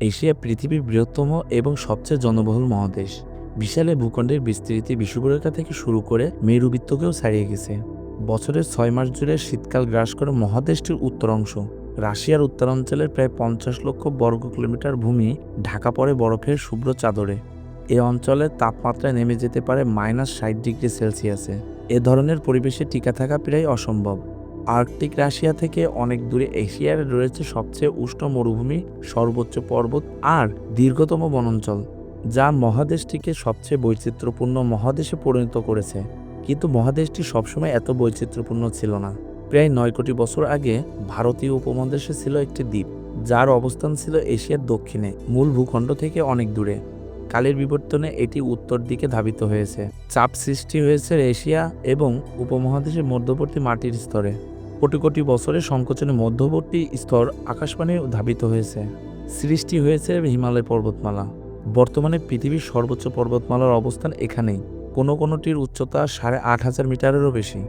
Asia পৃথিবীর বৃহত্তম এবং সবচেয়ে জনবহুল মহাদেশ। বিশালে ভূখণ্ডের বিস্তৃতি বিষুবরেখা থেকে শুরু করে মেরুবৃত্তকেও ছাড়িয়ে গেছে। বছরের ছয় মাস জুড়ে শীতকাল গ্রাস করে মহাদেশটির উত্তর অংশ। রাশিয়ার উত্তরাঞ্চলের প্রায় পঞ্চাশ লক্ষ বর্গ কিলোমিটার ভূমি ঢাকা পড়ে বরফের শুভ্র চাদরে। এ অঞ্চলের তাপমাত্রা নেমে যেতে পারে মাইনাস ষাট ডিগ্রি সেলসিয়াসে। এ ধরনের পরিবেশে টিকা থাকা প্রায় অসম্ভব। আর্কটিক রাশিয়া থেকে অনেক দূরে এশিয়ার রয়েছে সবচেয়ে উষ্ণ মরুভূমি, সর্বোচ্চ পর্বত আর দীর্ঘতম বনাঞ্চল, যা মহাদেশটিকে সবচেয়ে বৈচিত্র্যপূর্ণ মহাদেশে পরিণত করেছে। কিন্তু মহাদেশটি সবসময় এত বৈচিত্র্যপূর্ণ ছিল না। প্রায় নয় কোটি বছর আগে ভারতীয় উপমহাদেশে ছিল একটি দ্বীপ, যার অবস্থান ছিল এশিয়ার দক্ষিণে, মূল ভূখণ্ড থেকে অনেক দূরে। কালের বিবর্তনে এটি উত্তর দিকে ধাবিত হয়েছে। চাপ সৃষ্টি হয়েছে এশিয়া এবং উপমহাদেশের মধ্যবর্তী মাটির স্তরে। কোটি কোটি বছরের সংকোচনের মধ্যবর্তী স্তর আকাশবাণী ধাবিত হয়েছে। সৃষ্টি হয়েছে হিমালয় পর্বতমালা। বর্তমানে পৃথিবীর সর্বোচ্চ পর্বতমালার অবস্থান এখানেই। কোনো কোনোটির উচ্চতা সাড়ে আট হাজার মিটারেরও বেশি।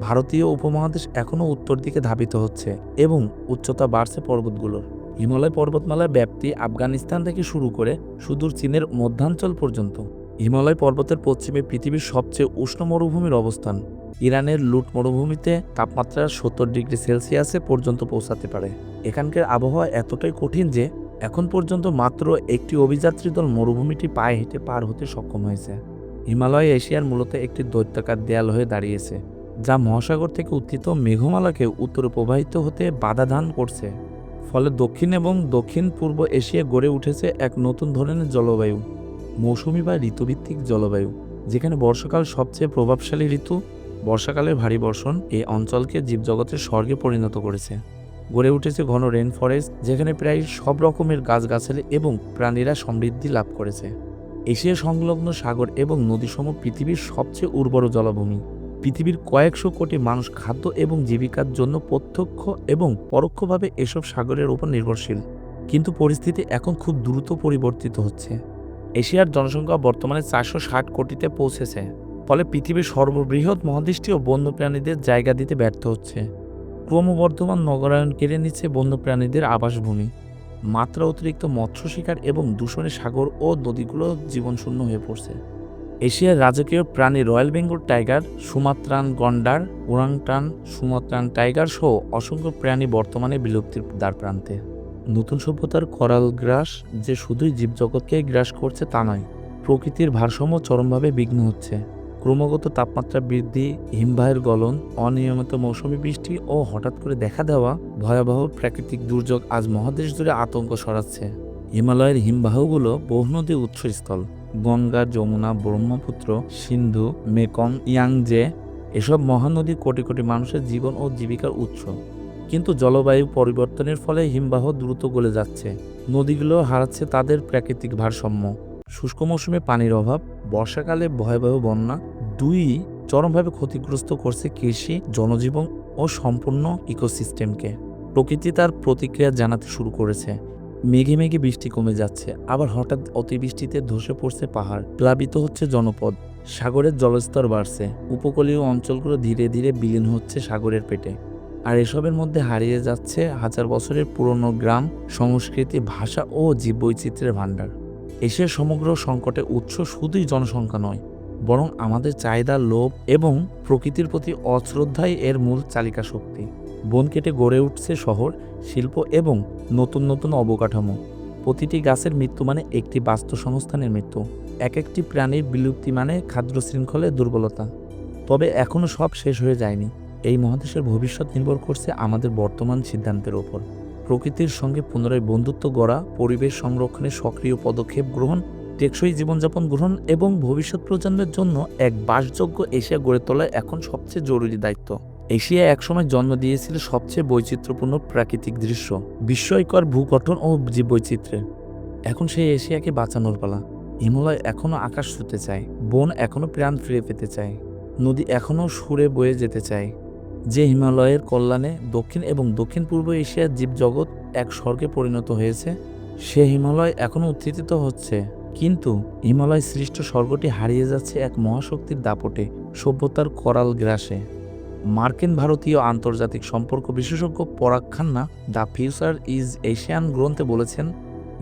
ভারতীয় উপমহাদেশ এখনও উত্তর দিকে ধাবিত হচ্ছে এবং উচ্চতা বাড়ছে পর্বতগুলোর। হিমালয় পর্বতমালার ব্যাপ্তি আফগানিস্তান থেকে শুরু করে সুদূর চীনের মধ্যাঞ্চল পর্যন্ত। হিমালয় পর্বতের পশ্চিমে পৃথিবীর সবচেয়ে উষ্ণ মরুভূমির অবস্থান। ইরানের লুট মরুভূমিতে তাপমাত্রা সত্তর ডিগ্রি সেলসিয়াসে পর্যন্ত পৌঁছাতে পারে। এখানকার আবহাওয়া এতটাই কঠিন যে, এখন পর্যন্ত মাত্র একটি অভিযাত্রী দল মরুভূমিটি পায়ে হেঁটে পার হতে সক্ষম হয়েছে। হিমালয় এশিয়ার মূলত একটি দৈত্যাকার দেয়াল হয়ে দাঁড়িয়েছে, যা মহাসাগর থেকে উত্থিত মেঘমালাকে উত্তরে প্রবাহিত হতে বাধা দান করছে। ফলে দক্ষিণ এবং দক্ষিণ পূর্ব এশিয়া গড়ে উঠেছে এক নতুন ধরনের জলবায়ু, মৌসুমি বা ঋতুভিত্তিক জলবায়ু, যেখানে বর্ষাকাল সবচেয়ে প্রভাবশালী ঋতু বর্ষাকালের ভারী বর্ষণ এই অঞ্চলকে জীবজগতের স্বর্গে পরিণত করেছে। গড়ে উঠেছে ঘন রেন ফরেস্ট যেখানে প্রায় সব রকমের গাছগাছালি এবং প্রাণীরা সমৃদ্ধি লাভ করেছে। এশিয়া সংলগ্ন সাগর এবং নদীসমূহ পৃথিবীর সবচেয়ে উর্বর জলাভূমি। পৃথিবীর কয়েকশো কোটি মানুষ খাদ্য এবং জীবিকার জন্য প্রত্যক্ষ এবং পরোক্ষভাবে এসব সাগরের উপর নির্ভরশীল। কিন্তু পরিস্থিতি এখন খুব দ্রুত পরিবর্তিত হচ্ছে। এশিয়ার জনসংখ্যা বর্তমানে চারশো ষাট কোটিতে পৌঁছেছে। ফলে পৃথিবীর সর্ববৃহৎ মহাদেশটিও বন্যপ্রাণীদের জায়গা দিতে ব্যর্থ হচ্ছে। ক্রমবর্ধমান নগরায়ন কেড়ে নিচ্ছে বন্যপ্রাণীদের আবাসভূমি। মাত্রা অতিরিক্ত মৎস্য শিকার এবং দূষণে সাগর ও নদীগুলো জীবনশূন্য হয়ে পড়ছে। এশিয়ার রাজকীয় প্রাণী রয়্যাল বেঙ্গল টাইগার, সুমাত্রান গন্ডার ওরাংটান সুমাত্রান টাইগার সহ অসংখ্য প্রাণী বর্তমানে বিলুপ্তির দ্বার প্রান্তে। নতুন সভ্যতার করাল গ্রাস যে শুধুই জীবজগৎকে গ্রাস করছে তা নয়, প্রকৃতির ভারসাম্য চরমভাবে বিঘ্ন হচ্ছে। ক্রমাগত তাপমাত্রা বৃদ্ধি, হিমবাহের গলন, অনিয়মিত মৌসুমি বৃষ্টি ও হঠাৎ করে দেখা দেওয়া ভয়াবহ প্রাকৃতিক দুর্যোগ আজ মহাদেশ জুড়ে আতঙ্ক ছড়াচ্ছে। হিমালয়ের হিমবাহগুলো বহু নদী উৎসস্থল। গঙ্গা, যমুনা, ব্রহ্মপুত্র, সিন্ধু, মেকং, ইয়াংজে এসব মহানদী কোটি কোটি মানুষের জীবন ও জীবিকার উৎস। কিন্তু জলবায়ু পরিবর্তনের ফলে হিমবাহ দ্রুত গলে যাচ্ছে। নদীগুলো হারাচ্ছে তাদের প্রাকৃতিক ভারসাম্য। শুষ্ক মৌসুমে পানির অভাব, বর্ষাকালে ভয়াবহ বন্যা দুই চরমভাবে ক্ষতিগ্রস্ত করছে কৃষি, জনজীবন ও সম্পূর্ণ ইকোসিস্টেমকে। প্রকৃতি তার প্রতিক্রিয়া জানাতে শুরু করেছে। মেঘে মেঘে বৃষ্টি কমে যাচ্ছে, আবার হঠাৎ অতিবৃষ্টিতে ধসে পড়ছে পাহাড়। প্লাবিত হচ্ছে জনপদ, সাগরের জলস্তর বাড়ছে, উপকূলীয় অঞ্চলগুলো ধীরে ধীরে বিলীন হচ্ছে সাগরের পেটে। আর এসবের মধ্যে হারিয়ে যাচ্ছে হাজার বছরের পুরনো গ্রাম, সংস্কৃতি, ভাষা ও জীববৈচিত্র্যের ভাণ্ডার। এশিয়ার সমগ্র সংকটে উৎস শুধুই জনসংখ্যা নয় বরং আমাদের চাহিদা, লোভ এবং প্রকৃতির প্রতি অশ্রদ্ধাই এর মূল চালিকা শক্তি। বন কেটে গড়ে উঠছে শহর, শিল্প এবং নতুন নতুন অবকাঠামো। প্রতিটি গাছের মৃত্যু মানে একটি বাস্তু সংস্থানের মৃত্যু। এক একটি প্রাণীর বিলুপ্তি মানে খাদ্য শৃঙ্খলের দুর্বলতা। তবে এখনও সব শেষ হয়ে যায়নি। এই মহাদেশের ভবিষ্যৎ নির্ভর করছে আমাদের বর্তমান সিদ্ধান্তের ওপর। প্রকৃতির সঙ্গে পুনরায় বন্ধুত্ব গড়া, পরিবেশ সংরক্ষণে সক্রিয় পদক্ষেপ গ্রহণ টেকসই জীবনযাপন গ্রহণ এবং ভবিষ্যৎ প্রজন্মের জন্য এক বাসযোগ্য এশিয়া গড়ে তোলা এখন সবচেয়ে জরুরি দায়িত্ব। এশিয়া একসময় জন্ম দিয়েছিল সবচেয়ে বৈচিত্র্যপূর্ণ প্রাকৃতিক দৃশ্য, বিস্ময়কর ভূগঠন ও জীববৈচিত্র্যের। এখন সেই এশিয়াকে বাঁচানোর পালা। হিমালয় এখনও আকাশ ছুতে চায়, বন এখনও প্রাণ ফিরে পেতে চায়, নদী এখনও সুরে বয়ে যেতে চায়। যে হিমালয়ের কল্যাণে দক্ষিণ এবং দক্ষিণ পূর্ব এশিয়ার জীবজগৎ এক স্বর্গে পরিণত হয়েছে, সে হিমালয় এখনও উত্থিত হচ্ছে। কিন্তু হিমালয় সৃষ্ট স্বর্গটি হারিয়ে যাচ্ছে এক মহাশক্তির দাপটে, সভ্যতার করাল গ্রাসে। মার্কিন ভারতীয় আন্তর্জাতিক সম্পর্ক বিশেষজ্ঞ Parag Khanna the future is Asian গ্রন্থে বলেছেন,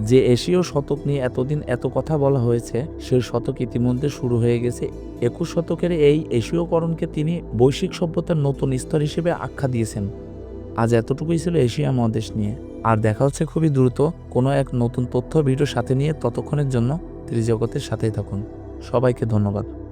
যে এশীয় শতক নিয়ে এতদিন এত কথা বলা হয়েছে, সেই শতক ইতিমধ্যে শুরু হয়ে গেছে। একুশ শতকের এই এশীয়করণকে তিনি বৈশ্বিক সভ্যতার নতুন স্তর হিসেবে আখ্যা দিয়েছেন। আজ এতটুকুই ছিল এশিয়া মহাদেশ নিয়ে। আর দেখা হচ্ছে খুবই দ্রুত কোনো এক নতুন তথ্য ভিডিওর সাথে নিয়ে ততক্ষণের জন্য ত্রিজগতের সাথেই থাকুন। সবাইকে ধন্যবাদ।